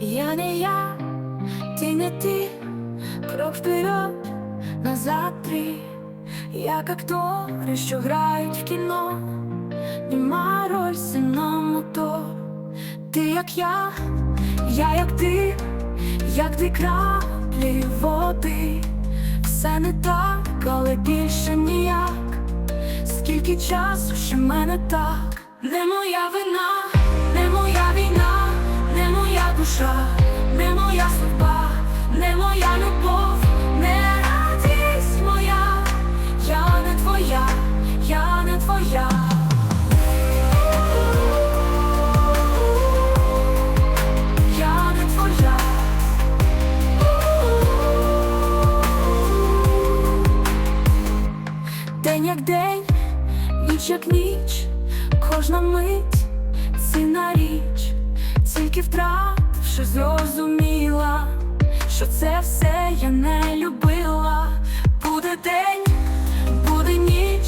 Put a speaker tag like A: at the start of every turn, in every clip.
A: Я не я, ти не ти, крок вперед, назад три, як актори, що грають в кіно, нема роль сина мотор. Ти як я, я як ти, як дві краплі води, все не так, але більше ніяк. Скільки часу ще мене так, не моя вина, не моя війна, душа, не моя судьба, не моя любов, не радість моя, я не твоя, я не твоя. Я не твоя. День як день, ніч як ніч, кожна мить цінна річ, тільки втративши, зрозуміла, що це все я не любила. Буде день, буде ніч,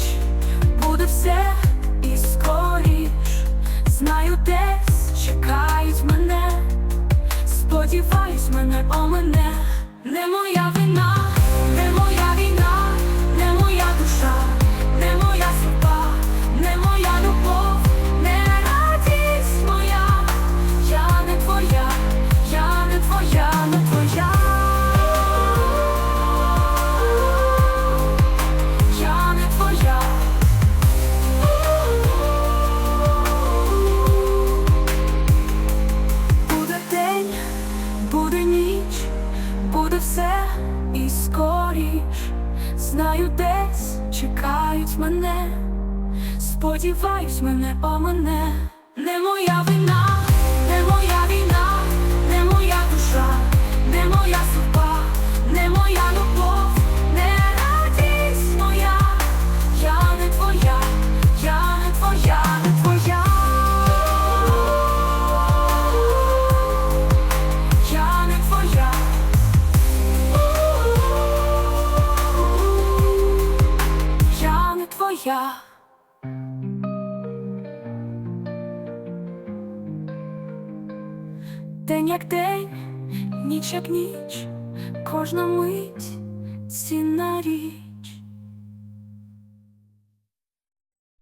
A: буде все і скоріш. Знаю, десь чекають мене, сподіваюсь, мене о мене, не моя все і скоріш. Знаю, десь чекають мене, сподіваюсь, мене о мене, не моя вина, День як день, ніч як ніч, кожна мить цінна річ.